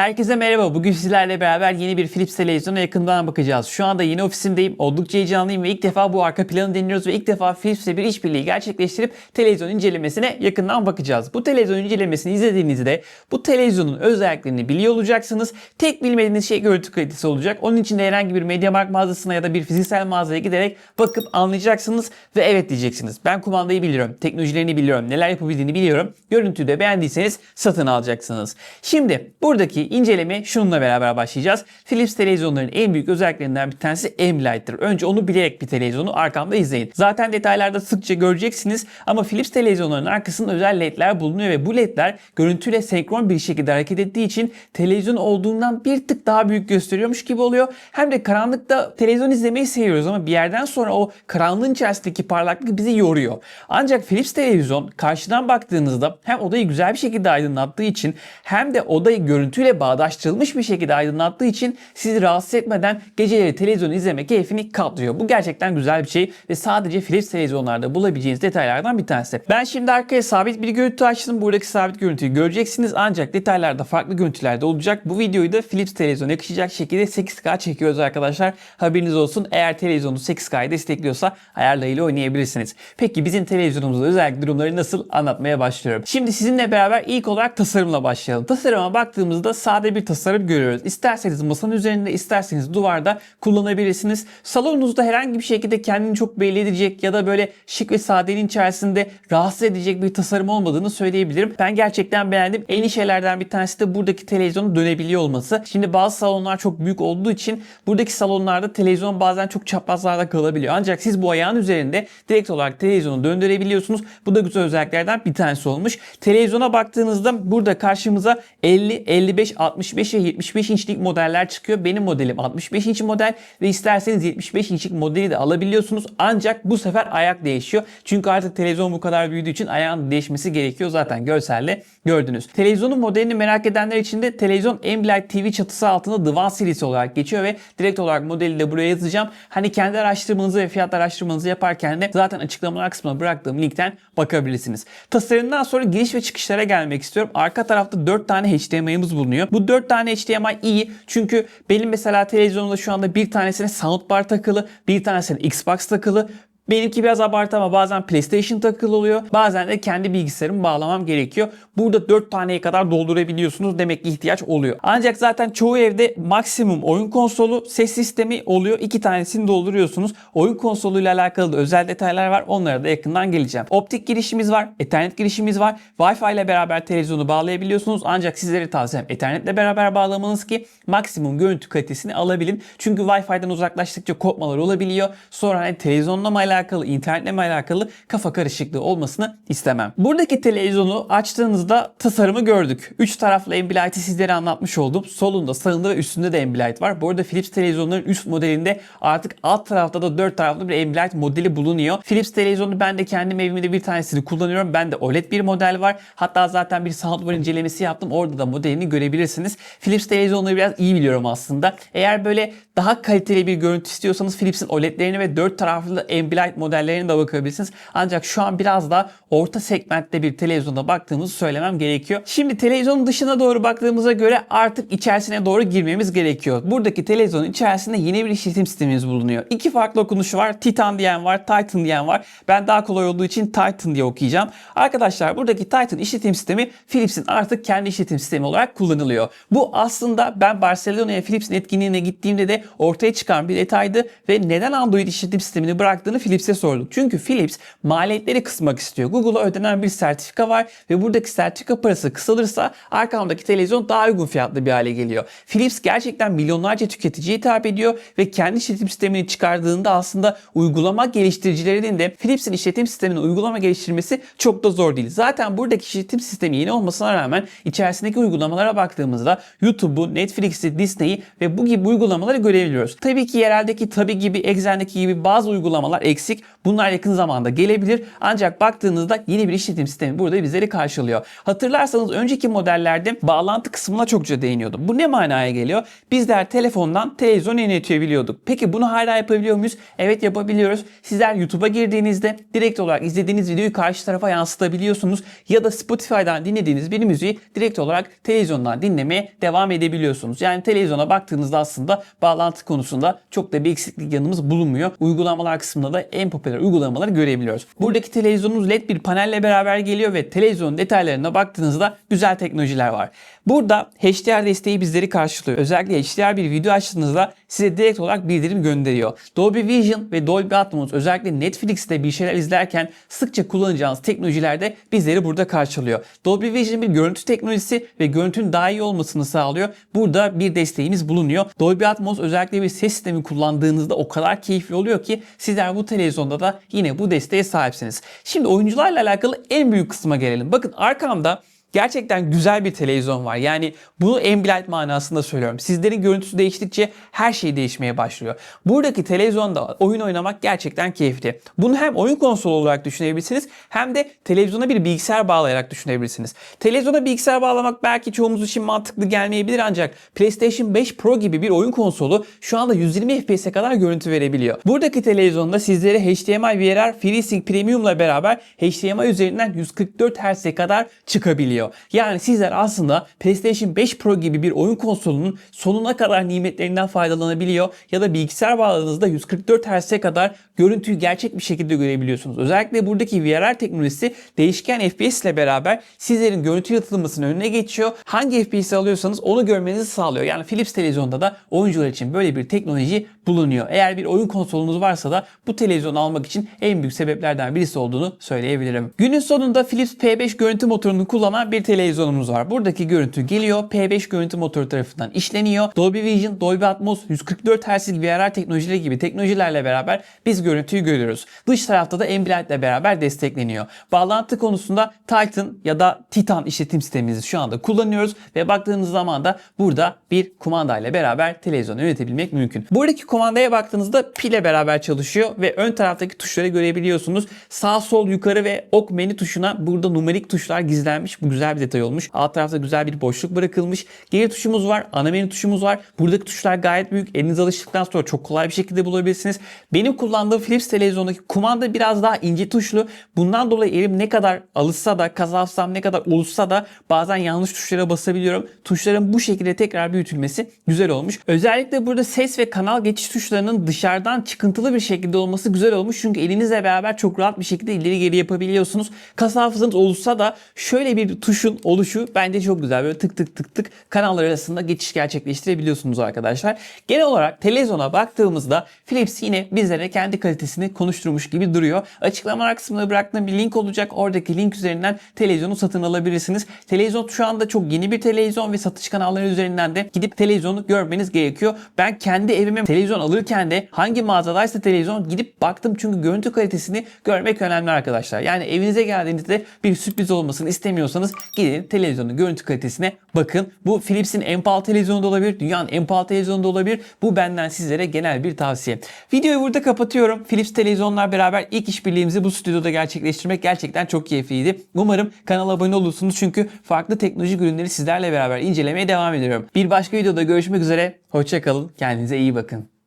Herkese merhaba. Bugün sizlerle beraber yeni bir Philips televizyona yakından bakacağız. Şu anda yeni ofisimdeyim. Oldukça heyecanlıyım ve ilk defa bu arka planı deniyoruz ve ilk defa Philips'le bir işbirliği gerçekleştirip televizyon incelemesine yakından bakacağız. Bu televizyon incelemesini izlediğinizde bu televizyonun özelliklerini biliyor olacaksınız. Tek bilmediğiniz şey görüntü kalitesi olacak. Onun için de herhangi bir MediaMarkt mağazasına ya da bir fiziksel mağazaya giderek bakıp anlayacaksınız ve evet diyeceksiniz. Ben kumandayı biliyorum, teknolojilerini biliyorum, neler yapabildiğini biliyorum. Görüntüyü de beğendiyseniz satın alacaksınız. Şimdi buradaki inceleme şununla beraber başlayacağız. Philips televizyonların en büyük özelliklerinden bir tanesi Ambilight'tır. Önce onu bilerek bir televizyonu arkamda izleyin. Zaten detaylarda sıkça göreceksiniz ama Philips televizyonlarının arkasında özel ledler bulunuyor ve bu ledler görüntüyle senkron bir şekilde hareket ettiği için televizyon olduğundan bir tık daha büyük gösteriyormuş gibi oluyor. Hem de karanlıkta televizyon izlemeyi seviyoruz ama bir yerden sonra o karanlığın içerisindeki parlaklık bizi yoruyor. Ancak Philips televizyon karşıdan baktığınızda hem odayı güzel bir şekilde aydınlattığı için hem de odayı görüntüyle bağdaştırılmış bir şekilde aydınlattığı için sizi rahatsız etmeden geceleri televizyon izleme keyfini katlıyor. Bu gerçekten güzel bir şey ve sadece Philips televizyonlarda bulabileceğiniz detaylardan bir tanesi. Ben şimdi arkaya sabit bir görüntü açtım. Buradaki sabit görüntüyü göreceksiniz ancak detaylarda farklı görüntülerde olacak. Bu videoyu da Philips televizyona yakışacak şekilde 8K çekiyoruz arkadaşlar. Haberiniz olsun. Eğer televizyonunuz 8K'yı destekliyorsa ayarlarıyla oynayabilirsiniz. Peki bizim televizyonumuzda özellik durumları nasıl anlatmaya başlıyorum. Şimdi sizinle beraber ilk olarak tasarımla başlayalım. Tasarıma baktığımızda sade bir tasarım görüyoruz. İsterseniz masanın üzerinde isterseniz duvarda kullanabilirsiniz. Salonunuzda herhangi bir şekilde kendini çok belli edecek ya da böyle şık ve sadenin içerisinde rahatsız edecek bir tasarım olmadığını söyleyebilirim. Ben gerçekten beğendim. En iyi şeylerden bir tanesi de buradaki televizyonun dönebiliyor olması. Şimdi bazı salonlar çok büyük olduğu için buradaki salonlarda televizyon bazen çok çaprazlarda kalabiliyor. Ancak siz bu ayağın üzerinde direkt olarak televizyonu döndürebiliyorsunuz. Bu da güzel özelliklerden bir tanesi olmuş. Televizyona baktığınızda burada karşımıza 50, 55, 65 ve 75 inçlik modeller çıkıyor. Benim modelim 65 inç model ve isterseniz 75 inçlik modeli de alabiliyorsunuz. Ancak bu sefer ayak değişiyor. Çünkü artık televizyon bu kadar büyüdüğü için ayağın değişmesi gerekiyor. Zaten görselle gördünüz. Televizyonun modelini merak edenler için de televizyon Ambilight TV çatısı altında The One serisi olarak geçiyor ve direkt olarak modeli de buraya yazacağım. Hani kendi araştırmanızı ve fiyat araştırmanızı yaparken de zaten açıklamalar kısmına bıraktığım linkten bakabilirsiniz. Tasarımdan sonra giriş ve çıkışlara gelmek istiyorum. Arka tarafta 4 tane HDMI'miz bulunuyor. Bu 4 tane HDMI iyi. Çünkü benim mesela televizyonumda şu anda bir tanesine soundbar takılı, bir tanesine Xbox takılı, Benimki biraz abartı ama bazen PlayStation takılı oluyor. Bazen de kendi bilgisayarımı bağlamam gerekiyor. Burada 4 taneye kadar doldurabiliyorsunuz. Demek ki ihtiyaç oluyor. Ancak zaten çoğu evde maksimum oyun konsolu, ses sistemi oluyor. 2 tanesini dolduruyorsunuz. Oyun konsoluyla alakalı da özel detaylar var. Onlara da yakından geleceğim. Optik girişimiz var. Ethernet girişimiz var. Wi-Fi ile beraber televizyonu bağlayabiliyorsunuz. Ancak sizlere tavsiyem Ethernet beraber bağlamanız ki maksimum görüntü kalitesini alabilin. Çünkü Wi-Fi'den uzaklaştıkça kopmalar olabiliyor. Sonra hani televizyonla mı alakalı, internetle mi alakalı kafa karışıklığı olmasını istemem. Buradaki televizyonu açtığınızda tasarımı gördük. 3 taraflı Ambilight'i sizlere anlatmış oldum. Solunda, sağında ve üstünde de Ambilight var. Bu arada Philips televizyonların üst modelinde artık alt tarafta da 4 taraflı bir Ambilight modeli bulunuyor. Philips televizyonu ben de kendim evimde bir tanesini kullanıyorum. Ben de OLED bir model var. Hatta zaten bir soundbar incelemesi yaptım. Orada da modelini görebilirsiniz. Philips televizyonları biraz iyi biliyorum aslında. Eğer böyle daha kaliteli bir görüntü istiyorsanız Philips'in OLED'lerini ve 4 taraflı Ambilight modellerine de bakabilirsiniz. Ancak şu an biraz daha orta segmentte bir televizyona baktığımızı söylemem gerekiyor. Şimdi televizyonun dışına doğru baktığımıza göre artık içerisine doğru girmemiz gerekiyor. Buradaki televizyonun içerisinde yeni bir işletim sistemimiz bulunuyor. İki farklı okunuşu var. Titan diyen var, Titan diyen var. Ben daha kolay olduğu için Titan diye okuyacağım. Arkadaşlar buradaki Titan işletim sistemi Philips'in artık kendi işletim sistemi olarak kullanılıyor. Bu aslında ben Barcelona'ya Philips'in etkinliğine gittiğimde de ortaya çıkan bir detaydı ve neden Android işletim sistemini bıraktığını Philips'e sorduk. Çünkü Philips maliyetleri kısmak istiyor. Google'a ödenen bir sertifika var ve buradaki sertifika parası kısalırsa arkamdaki televizyon daha uygun fiyatlı bir hale geliyor. Philips gerçekten milyonlarca tüketiciye hitap ediyor ve kendi işletim sistemini çıkardığında aslında uygulama geliştiricilerinin de Philips'in işletim sistemini uygulama geliştirmesi çok da zor değil. Zaten buradaki işletim sistemi yeni olmasına rağmen içerisindeki uygulamalara baktığımızda YouTube'u, Netflix'i, Disney'i ve bu gibi uygulamaları görebiliyoruz. Tabii ki yereldeki Tabi gibi, Exxen'deki gibi bazı uygulamalar eksik. Bunlar yakın zamanda gelebilir. Ancak baktığınızda yeni bir işletim sistemi burada bizleri karşılıyor. Hatırlarsanız önceki modellerde bağlantı kısmına çokça değiniyordum. Bu ne manaya geliyor? Bizler telefondan televizyon yönetebiliyorduk. Peki bunu hala yapabiliyor muyuz? Evet yapabiliyoruz. Sizler YouTube'a girdiğinizde direkt olarak izlediğiniz videoyu karşı tarafa yansıtabiliyorsunuz. Ya da Spotify'dan dinlediğiniz bir müziği direkt olarak televizyondan dinlemeye devam edebiliyorsunuz. Yani televizyona baktığınızda aslında bağlantı konusunda çok da bir eksiklik yanımız bulunmuyor. Uygulamalar kısmında da en popüler uygulamaları görebiliyoruz. Buradaki televizyonumuz LED bir panelle beraber geliyor ve televizyonun detaylarına baktığınızda güzel teknolojiler var. Burada HDR desteği bizleri karşılıyor. Özellikle HDR bir video açtığınızda size direkt olarak bildirim gönderiyor. Dolby Vision ve Dolby Atmos özellikle Netflix'te bir şeyler izlerken sıkça kullanacağınız teknolojilerde bizleri burada karşılıyor. Dolby Vision bir görüntü teknolojisi ve görüntünün daha iyi olmasını sağlıyor. Burada bir desteğimiz bulunuyor. Dolby Atmos özellikle bir ses sistemi kullandığınızda o kadar keyifli oluyor ki sizler bu televizyonda da yine bu desteğe sahipsiniz. Şimdi oyuncularla alakalı en büyük kısma gelelim. Bakın arkamda Gerçekten güzel bir televizyon var. Yani bunu ambilight manasında söylüyorum. Sizlerin görüntüsü değiştikçe her şey değişmeye başlıyor. Buradaki televizyonda oyun oynamak gerçekten keyifli. Bunu hem oyun konsolu olarak düşünebilirsiniz hem de televizyona bir bilgisayar bağlayarak düşünebilirsiniz. Televizyona bilgisayar bağlamak belki çoğumuz için mantıklı gelmeyebilir ancak PlayStation 5 Pro gibi bir oyun konsolu şu anda 120 FPS'e kadar görüntü verebiliyor. Buradaki televizyonda sizlere HDMI VRR FreeSync Premium ile beraber HDMI üzerinden 144 Hz'e kadar çıkabiliyor. Yani sizler aslında PlayStation 5 Pro gibi bir oyun konsolunun sonuna kadar nimetlerinden faydalanabiliyor ya da bilgisayar bağladığınızda 144 Hz'e kadar görüntüyü gerçek bir şekilde görebiliyorsunuz. Özellikle buradaki VRR teknolojisi değişken FPS ile beraber sizlerin görüntü yalıtılmasının önüne geçiyor. Hangi FPS'i alıyorsanız onu görmenizi sağlıyor. Yani Philips televizyonda da oyuncular için böyle bir teknoloji bulunuyor. Eğer bir oyun konsolunuz varsa da bu televizyonu almak için en büyük sebeplerden birisi olduğunu söyleyebilirim. Günün sonunda Philips P5 görüntü motorunu kullanan bir televizyonumuz var. Buradaki görüntü geliyor. P5 görüntü motoru tarafından işleniyor. Dolby Vision, Dolby Atmos, 144 Hz'lik VRR teknolojileri gibi teknolojilerle beraber biz görüntüyü görüyoruz. Dış tarafta da Ambilight ile beraber destekleniyor. Bağlantı konusunda Titan ya da Titan işletim sistemimizi şu anda kullanıyoruz ve baktığınız zaman da burada bir kumanda ile beraber televizyonu yönetebilmek mümkün. Buradaki kumandaya baktığınızda pile beraber çalışıyor ve ön taraftaki tuşları görebiliyorsunuz. Sağ, sol, yukarı ve ok menü tuşuna burada numerik tuşlar gizlenmiş. Bu güzel bir detay olmuş. Alt tarafta güzel bir boşluk bırakılmış. Geri tuşumuz var, ana menü tuşumuz var. Buradaki tuşlar gayet büyük. Eliniz alıştıktan sonra çok kolay bir şekilde bulabilirsiniz. Benim kullandığım Philips televizyondaki kumanda biraz daha ince tuşlu. Bundan dolayı elim ne kadar alışsa da, kazarsam ne kadar oluşsa da bazen yanlış tuşlara basabiliyorum. Tuşların bu şekilde tekrar büyütülmesi güzel olmuş. Özellikle burada ses ve kanal geçiş tuşlarının dışarıdan çıkıntılı bir şekilde olması güzel olmuş. Çünkü elinizle beraber çok rahat bir şekilde ileri geri yapabiliyorsunuz. Kas hafızanız olursa da şöyle bir tuşun oluşu bence çok güzel. Böyle tık tık tık tık kanallar arasında geçiş gerçekleştirebiliyorsunuz arkadaşlar. Genel olarak televizyona baktığımızda Philips yine bizlere kendi kalitesini konuşturmuş gibi duruyor. Açıklamalar kısmına bıraktığım bir link olacak. Oradaki link üzerinden televizyonu satın alabilirsiniz. Televizyon şu anda çok yeni bir televizyon ve satış kanalları üzerinden de gidip televizyonu görmeniz gerekiyor. Ben kendi evime televizyon alırken de hangi mağazadaysa televizyon gidip baktım çünkü görüntü kalitesini görmek önemli arkadaşlar. Yani evinize geldiğinizde bir sürpriz olmasını istemiyorsanız gidin televizyonun görüntü kalitesine bakın. Bu Philips'in en pahalı televizyonu da olabilir. Dünyanın en pahalı televizyonu da olabilir. Bu benden sizlere genel bir tavsiye. Videoyu burada kapatıyorum. Philips televizyonlar beraber ilk işbirliğimizi bu stüdyoda gerçekleştirmek gerçekten çok keyifliydi. Umarım kanala abone olursunuz çünkü farklı teknolojik ürünleri sizlerle beraber incelemeye devam ediyorum. Bir başka videoda görüşmek üzere. Hoşçakalın. Kendinize iyi bakın.